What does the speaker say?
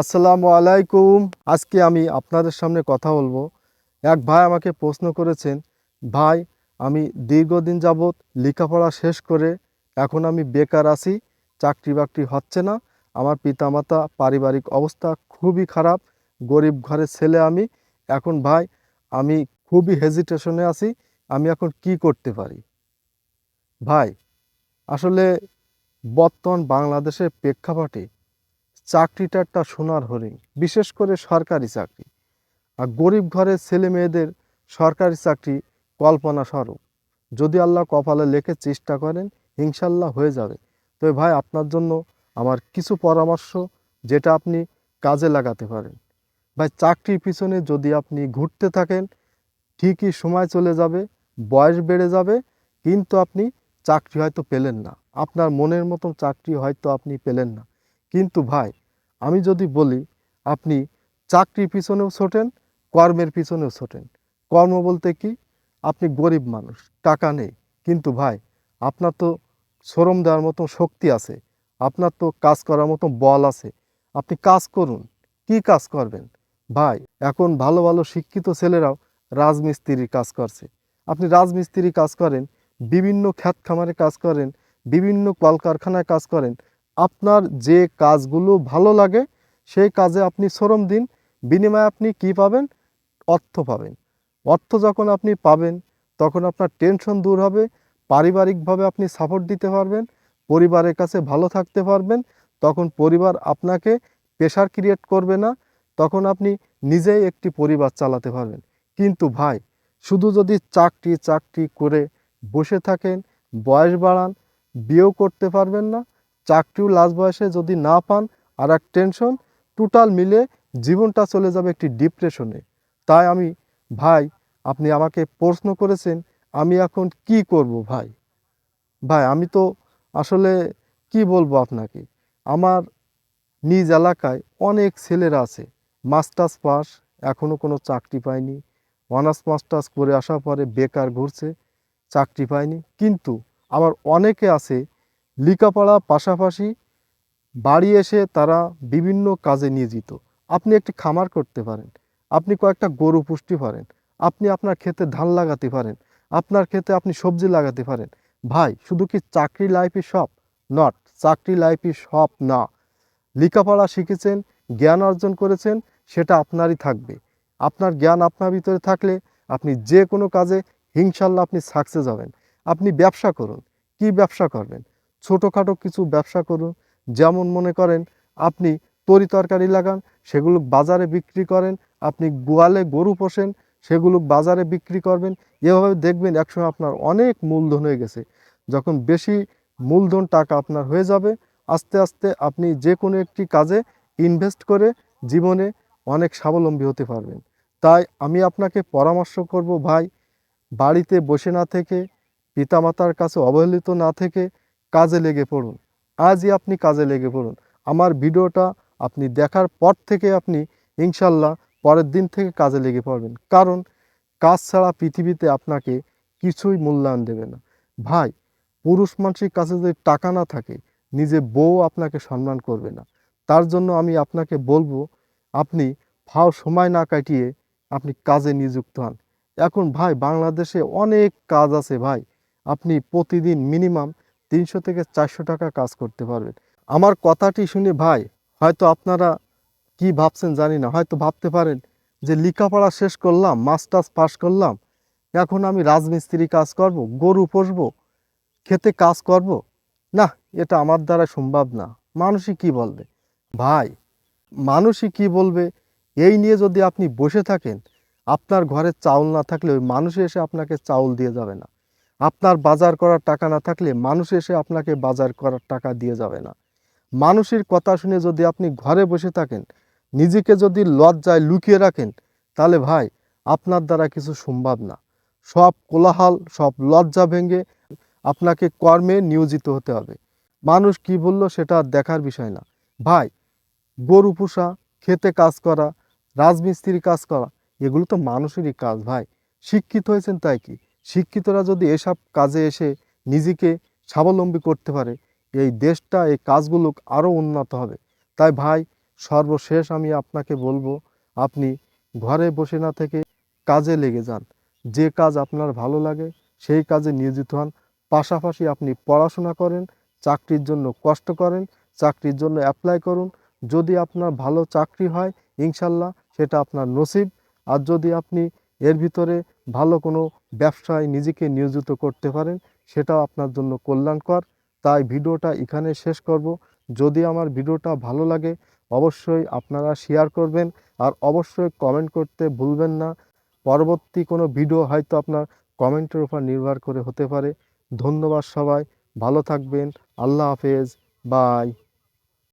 আসসালামু আলাইকুম। আজকে আমি আপনাদের সামনে কথা বলব। এক ভাই আমাকে প্রশ্ন করেছেন, ভাই, আমি দীর্ঘদিন যাবৎ লেখাপড়া শেষ করে এখন আমি বেকার আছি, চাকরি বাকরি হচ্ছে না, আমার পিতামাতা পারিবারিক অবস্থা খুবই খারাপ, গরিব ঘরের ছেলে আমি, এখন ভাই, আমি খুবই হেজিটেশনে আছি, আমি এখন কি করতে পারি? ভাই, আসলে বর্তমান বাংলাদেশের প্রেক্ষাপটে চাকরিটা একটা সোনার হরিণ, বিশেষ করে সরকারি চাকরি। আর গরিব ঘরের ছেলে মেয়েদের সরকারি চাকরি কল্পনা স্বরূপ। যদি আল্লাহ কপালে লেখে চেষ্টা করেন, ইনশাল্লাহ হয়ে যাবে। তবে ভাই, আপনার জন্য আমার কিছু পরামর্শ যেটা আপনি কাজে লাগাতে পারেন। ভাই, চাকরির পিছনে যদি আপনি ঘুরতে থাকেন, ঠিকই সময় চলে যাবে, বয়স বেড়ে যাবে, কিন্তু আপনি চাকরি হয়তো পেলেন না। আপনার মনের মতন চাকরি হয়তো আপনি পেলেন না। কিন্তু ভাই, আমি যদি বলি, আপনি চাকরির পিছনেও ছোটেন, কর্মের পিছনেও ছোটেন। কর্ম বলতে কি? আপনি গরিব মানুষ, টাকা নেই। কিন্তু ভাই, আপনার তো শ্রম দেওয়ার মতো শক্তি আছে, আপনার তো কাজ করার মতো বল আছে। আপনি কাজ করুন, কি কাজ করবেন? ভাই, এখন ভালো ভালো শিক্ষিত ছেলেরাও রাজমিস্ত্রির কাজ করছে। আপনি রাজমিস্ত্রি কাজ করেন, বিভিন্ন খ্যাত খামারে কাজ করেন, বিভিন্ন কলকারখানায় কাজ করেন আপনার যে কাজগুলো ভালো লাগে, সেই কাজে আপনি শ্রম দিন। বিনিময়ে আপনি কি পাবেন? অর্থ পাবেন। অর্থ যখন আপনি পাবেন, তখন আপনার টেনশন দূর হবে, পারিবারিকভাবে আপনি সাপোর্ট দিতে পারবেন, পরিবারের কাছে ভালো থাকতে পারবেন, তখন পরিবার আপনাকে প্রেশার ক্রিয়েট করবে না, তখন আপনি নিজেই একটি পরিবার চালাতে পারবেন। কিন্তু ভাই, শুধু যদি চাকরি চাকরি করে বসে থাকেন, বয়স বাড়ান, বিয়েও করতে পারবেন না চাকরিও লাস্ট বয়সে যদি না পান, আর এক টেনশন, টোটাল মিলে জীবনটা চলে যাবে একটি ডিপ্রেশনে। তাই আমি, ভাই, আপনি আমাকে প্রশ্ন করেছেন, আমি এখন কি করব ভাই? ভাই, আমি তো আসলে কি বলব আপনাকে? আমার নিজ এলাকায় অনেক ছেলেরা আছে, মাস্টার্স পাস এখনও কোনো চাকরি পায়নি। অনার্স, মাস্টার্স করে আসার পরে বেকার ঘুরছে, চাকরি পায়নি। কিন্তু আবার অনেকে আছে লেখাপড়া পাশাপাশি বাড়ি এসে তারা বিভিন্ন কাজে নিয়োজিত। আপনি একটি খামার করতে পারেন, আপনি কয়েকটা গরু পুষ্টি পারেন, আপনি আপনার ক্ষেতে ধান লাগাতে পারেন, আপনার ক্ষেতে আপনি সবজি লাগাতে পারেন। ভাই, শুধু কি চাকরি লাইফই সব? নট, চাকরি লাইফই সব না। লেখাপড়া শিখেছেন, জ্ঞান অর্জন করেছেন, সেটা আপনারই থাকবে। আপনার জ্ঞান আপনার ভিতরে থাকলে আপনি যে কোনো কাজে ইনশাল্লাহ আপনি সাকসেস হবেন। আপনি ব্যবসা করুন। কি ব্যবসা করবেন? ছোটোখাটো কিছু ব্যবসা করুন। যেমন মনে করেন আপনি তরি তরকারি লাগান, সেগুলো বাজারে বিক্রি করেন, আপনি গোয়ালে গরু পোষেন, সেগুলো বাজারে বিক্রি করবেন। এভাবে দেখবেন একসময় আপনার অনেক মূলধন হয়ে গেছে। যখন বেশি মূলধন টাকা আপনার হয়ে যাবে, আস্তে আস্তে আপনি যে কোনো একটি কাজে ইনভেস্ট করে জীবনে অনেক স্বাবলম্বী হতে পারবেন। তাই আমি আপনাকে পরামর্শ করব ভাই, বাড়িতে বসে না থেকে, পিতামাতার কাছে অবহেলিত না থেকে কাজে লেগে পড়ুন। আজই আপনি কাজে লেগে পড়ুন। আমার ভিডিওটা আপনি দেখার পর থেকে আপনি ইনশাল্লাহ পরের দিন থেকে কাজে লেগে পড়বেন। কারণ কাজ ছাড়া পৃথিবীতে আপনাকে কিছুই মূল্যায়ন দেবে না। ভাই, পুরুষ মানুষের কাছে যদি টাকা না থাকে নিজে বউ আপনাকে সম্মান করবে না। তার জন্য আমি আপনাকে বলব, আপনি ফাও সময় না কাটিয়ে আপনি কাজে নিযুক্ত হন। এখন ভাই, বাংলাদেশে অনেক কাজ আছে ভাই। আপনি প্রতিদিন মিনিমাম তিনশো থেকে চারশো টাকা কাজ করতে পারবেন। আমার কথাটি শুনে ভাই, হয়তো আপনারা কি ভাবছেন জানি না, হয়তো ভাবতে পারেন যে লেখাপড়া শেষ করলাম, মাস্টার্স পাস করলাম, এখন আমি রাজমিস্ত্রি কাজ করব, গরু পুষবো, খেতে কাজ করব। না, এটা আমার দ্বারা সম্ভব না। মানুষই কি বলবে? ভাই, মানুষই কি বলবে? এই নিয়ে যদি আপনি বসে থাকেন, আপনার ঘরে চাউল না থাকলে ওই মানুষ এসে আপনাকে চাউল দিয়ে যাবে না। আপনার বাজার করার টাকা না থাকলে মানুষ এসে আপনাকে বাজার করার টাকা দিয়ে যাবে না। মানুষের কথা শুনে যদি আপনি ঘরে বসে থাকেন, নিজেকে যদি লজ্জায় লুকিয়ে রাখেন, তাহলে ভাই আপনার দ্বারা কিছু সম্ভব না। সব কোলাহল, সব লজ্জা ভেঙে আপনাকে কর্মে নিয়োজিত হতে হবে। মানুষ কি বলল সেটা দেখার বিষয় না। ভাই, গরু পোষা, খেতে কাজ করা রাজমিস্ত্রি কাজ করা, এগুলো তো মানুষেরই কাজ ভাই। শিক্ষিত হয়েছেন তাই কি? শিক্ষিতরা যদি এসব কাজে এসে নিজেকে স্বাবলম্বী করতে পারে, এই দেশটা, এই কাজগুলো আরও উন্নত হবে। তাই ভাই, সর্বশেষ আমি আপনাকে বলব, আপনি ঘরে বসে না থেকে কাজে লেগে যান। যে কাজ আপনার ভালো লাগে, সেই কাজে নিয়োজিত হন। পাশাপাশি আপনি পড়াশোনা করেন, চাকরির জন্য কষ্ট করেন, চাকরির জন্য অ্যাপ্লাই করুন। যদি আপনার ভালো চাকরি হয়, ইনশাল্লাহ সেটা আপনার নসিব। আর যদি আপনি এর ভিতরে ভালো কোনো ব্যবসায় নিজেকে নিয়োজিত করতে পারেন, সেটাও আপনার জন্য কল্যাণকর। তাই ভিডিওটা এখানে শেষ করব। যদি আমার ভিডিওটা ভালো লাগে, অবশ্যই আপনারা শেয়ার করবেন আর অবশ্যই কমেন্ট করতে ভুলবেন না। পরবর্তী কোনো ভিডিও হয়তো আপনার কমেন্টের উপর নির্ভর করে হতে পারে। ধন্যবাদ সবাই, ভালো থাকবেন, আল্লাহ হাফেজ বাই